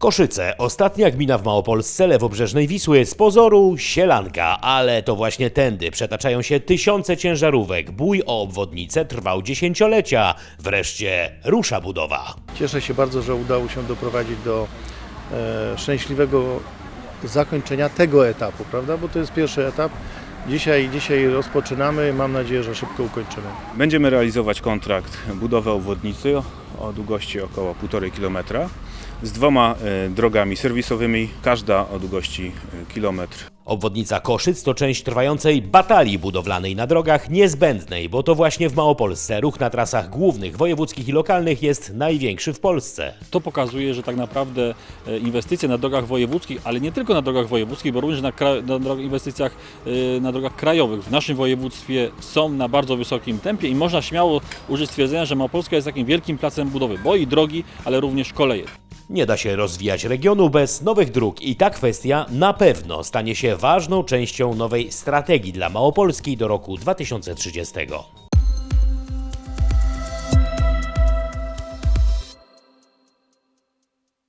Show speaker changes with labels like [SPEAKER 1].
[SPEAKER 1] Koszyce, ostatnia gmina w Małopolsce lewobrzeżnej Wisły, z pozoru sielanka, ale to właśnie tędy przetaczają się tysiące ciężarówek. Bój o obwodnicę trwał dziesięciolecia. Wreszcie rusza budowa.
[SPEAKER 2] Cieszę się bardzo, że udało się doprowadzić do e, szczęśliwego zakończenia tego etapu, prawda? Bo to jest pierwszy etap. Dzisiaj, dzisiaj rozpoczynamy. Mam nadzieję, że szybko ukończymy.
[SPEAKER 3] Będziemy realizować kontrakt budowy obwodnicy o długości około 1,5 km z dwoma e, drogami serwisowymi, każda o długości e, kilometr.
[SPEAKER 1] Obwodnica Koszyc to część trwającej batalii budowlanej na drogach niezbędnej, bo to właśnie w Małopolsce ruch na trasach głównych, wojewódzkich i lokalnych jest największy w Polsce.
[SPEAKER 4] To pokazuje, że tak naprawdę e, inwestycje na drogach wojewódzkich, ale nie tylko na drogach wojewódzkich, bo również na, na inwestycjach na drogach krajowych w naszym województwie są na bardzo wysokim tempie i można śmiało użyć stwierdzenia, że Małopolska jest takim wielkim placem budowy, bo i drogi, ale również koleje.
[SPEAKER 1] Nie da się rozwijać regionu bez nowych dróg i ta kwestia na pewno stanie się ważną częścią nowej strategii dla Małopolski do roku 2030.